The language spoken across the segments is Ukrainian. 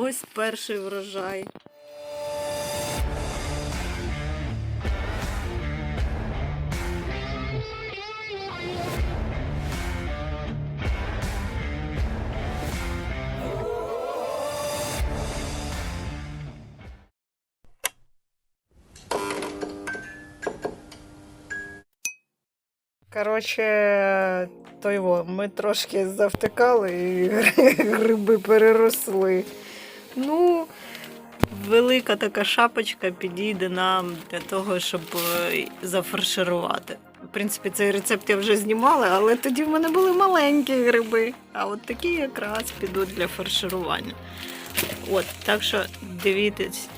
Ось перший врожай. Коротше, то його, ми трошки завтикали і гриби переросли. Ну, велика така шапочка підійде нам для того, щоб е, зафарширувати. В принципі, цей рецепт я вже знімала, але тоді в мене були маленькі гриби. А от такі якраз підуть для фарширування. От, так що дивіться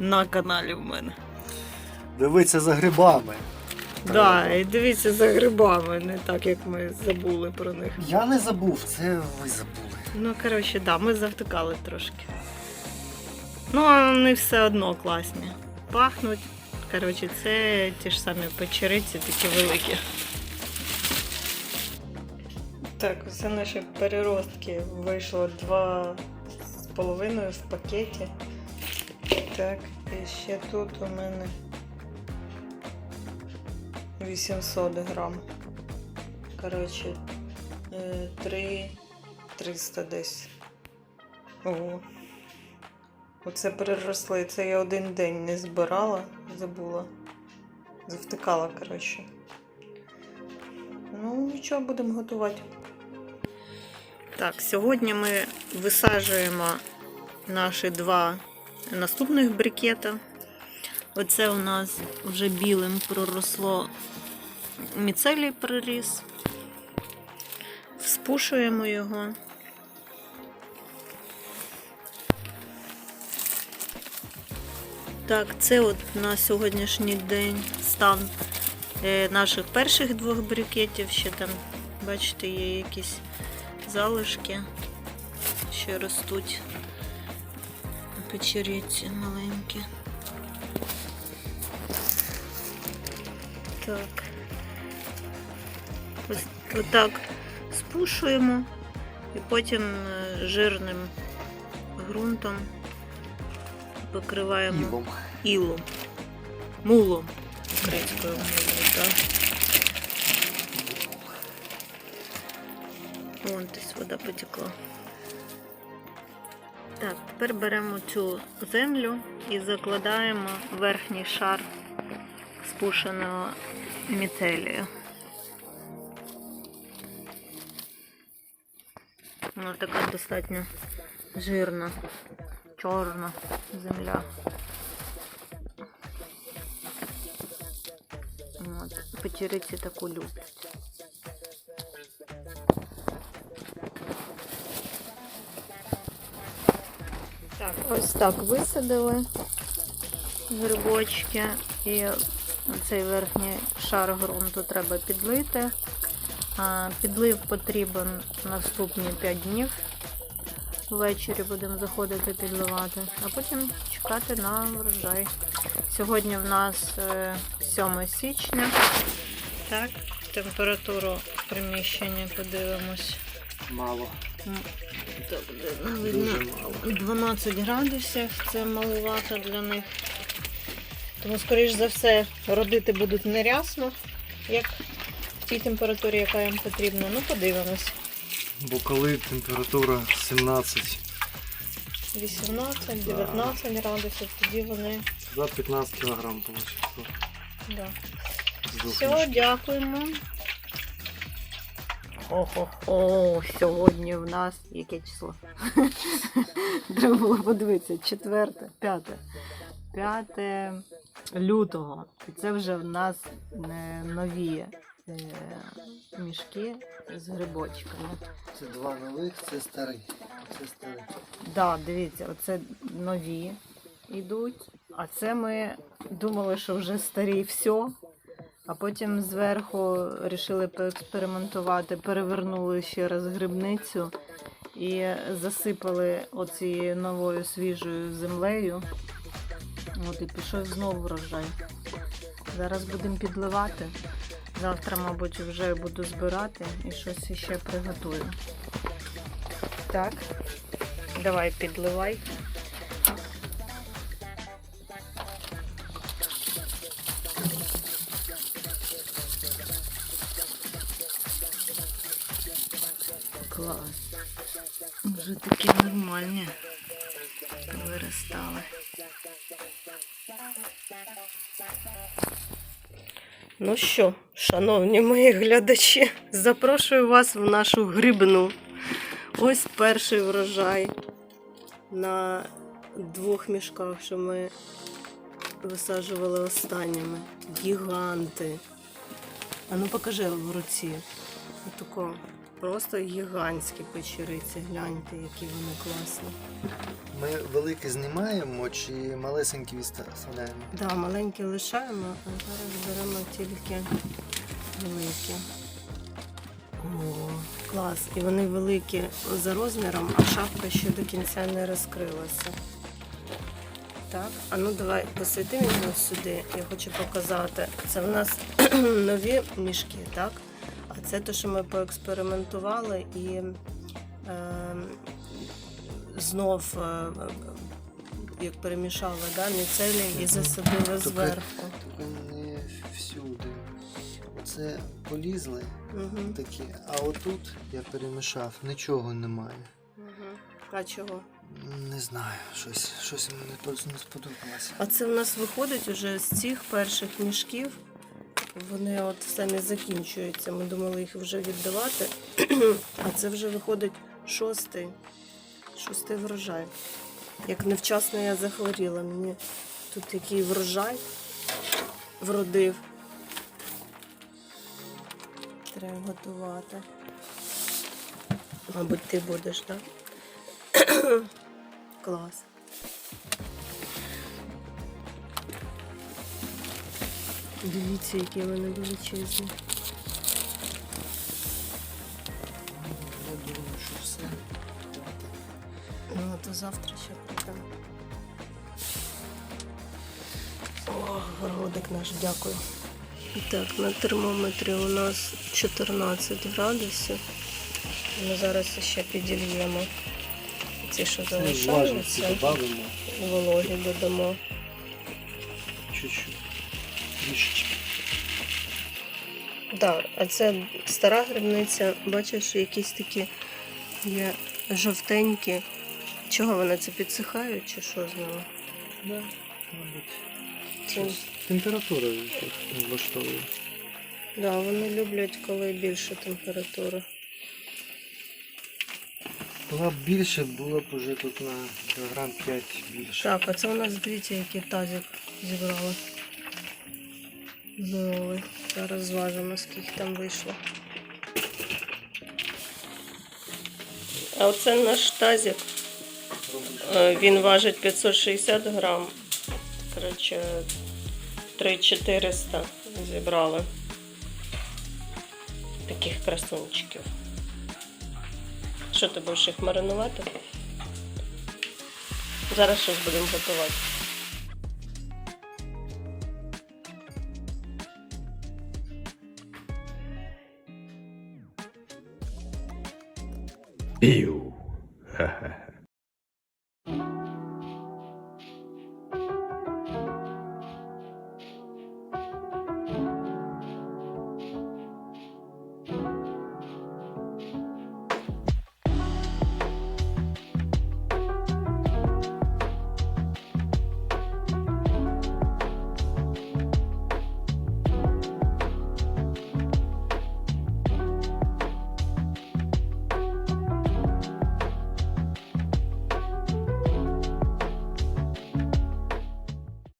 на каналі в мене. Дивиться за грибами. Да, і дивіться за грибами, не так як ми забули про них. Я не забув, це ви забули. Ну, коротше, да, ми завтикали трошки. Ну, вони все одно класні. Пахнуть. Коротше, це ті ж самі печериці, такі великі. Так, це наші переростки. Вийшло два з половиною в пакеті. Так, і ще тут у мене 800 грам. Коротше, е, 3 300 десь. Ого. Оце переросли. Це я один день не збирала, забула. Завтикала, коротше. Ну, нічого, будемо готувати. Так, сьогодні ми висаджуємо наші два наступних брикета. Оце у нас вже білим проросло міцелій приріс. Вспушуємо його. Так, це от на сьогоднішній день стан е, наших перших двох брикетів. Ще там, бачите, є якісь залишки, ще ростуть печеріці маленькі. Так. Ось отак спушуємо і потім е, жирним ґрунтом покриваємо Ілом. Мулом українською мовою, так. Вон десь вода потекла. Так, тепер беремо цю землю і закладаємо верхній шар спушеного міцелію. Вона така достатньо жирна, чорна земля. Печериці таку люблять. Так, ось так висадили грибочки і цей верхній шар ґрунту треба підлити. Підлив потрібен наступні 5 днів. Ввечері будемо заходити підливати, а потім чекати на врожай. Сьогодні в нас е, 7 січня. Так, температуру приміщення подивимось. Мало. Так, видно мало. 12 градусів, це маловато для них. Тому, скоріш за все, родити будуть нерясно, як в тій температурі, яка їм потрібна. Ну, подивимось. Бо коли температура 17 18-19 градусів, тоді вони. за 15 кг вийшло. Да. Все, дякуємо. О-хо-хо, сьогодні в нас яке число? Треба було подивитися. Четверте, п'яте. П'яте лютого. І це вже в нас е, нові е, мішки з грибочками. Це два нових, це старий. Це старий. Да, дивіться, оце нові йдуть. А це ми думали, що вже старі все. А потім зверху вирішили поекспериментувати, перевернули ще раз грибницю і засипали оцією новою свіжою землею. От і пішов знову врожай. Зараз будемо підливати. Завтра, мабуть, вже буду збирати і щось ще приготую. Так, давай підливай. Нормальні виростали. Ну що, шановні мої глядачі, запрошую вас в нашу грибну. Ось перший врожай на двох мішках, що ми висаджували останніми. Гіганти. А ну покажи в руці. Отако. Просто гігантські печериці. Гляньте, які вони класні. Ми великі знімаємо чи малесенькі відставляємо? Да, маленькі лишаємо, а зараз беремо тільки великі. О, клас. І вони великі за розміром, а шапка ще до кінця не розкрилася. Так, а ну давай посвіти мені сюди. Я хочу показати. Це в нас нові мішки, так? Це те, що ми поекспериментували і е, знов е, як перемішали да, міцелій і засадили зверху. Тільки не всюди. Оце полізли Угу. такі, а отут я перемішав, нічого немає. Угу. А чого? Не знаю, щось, щось мені тут не сподобалося. А це в нас виходить уже з цих перших мішків. Вони от самі закінчуються. Ми думали їх вже віддавати. А це вже виходить шостий. Шостий врожай. Як невчасно я захворіла, мені тут який врожай вродив. Треба готувати. Мабуть, ти будеш, так? Клас. Дивіться, які вони величезні. Я думаю, що все. Ну, то завтра ще прийдемо. О, городик наш, дякую. Так, на термометрі у нас 14 градусів. Ми зараз ще підільємо ці, що влажності залишаються, вологі додамо. чуть-чуть. Трішечки. Так, а це стара грибниця, бачиш, якісь такі є жовтенькі. Чого вони це підсихають чи що з ними? Да, мабуть. Температура влаштовує. Да, вони люблять, коли більша температура. Була б більше, було б уже тут на кілограм 5 більше. Так, а це у нас дивіться, який тазик зібрали. Здоровий. Зараз зважимо, скільки там вийшло. А оце наш тазик. Е, Він важить 560 грам. Коротше, 3400 зібрали. Таких красунчиків. Що ти будеш їх маринувати? Зараз щось будемо готувати.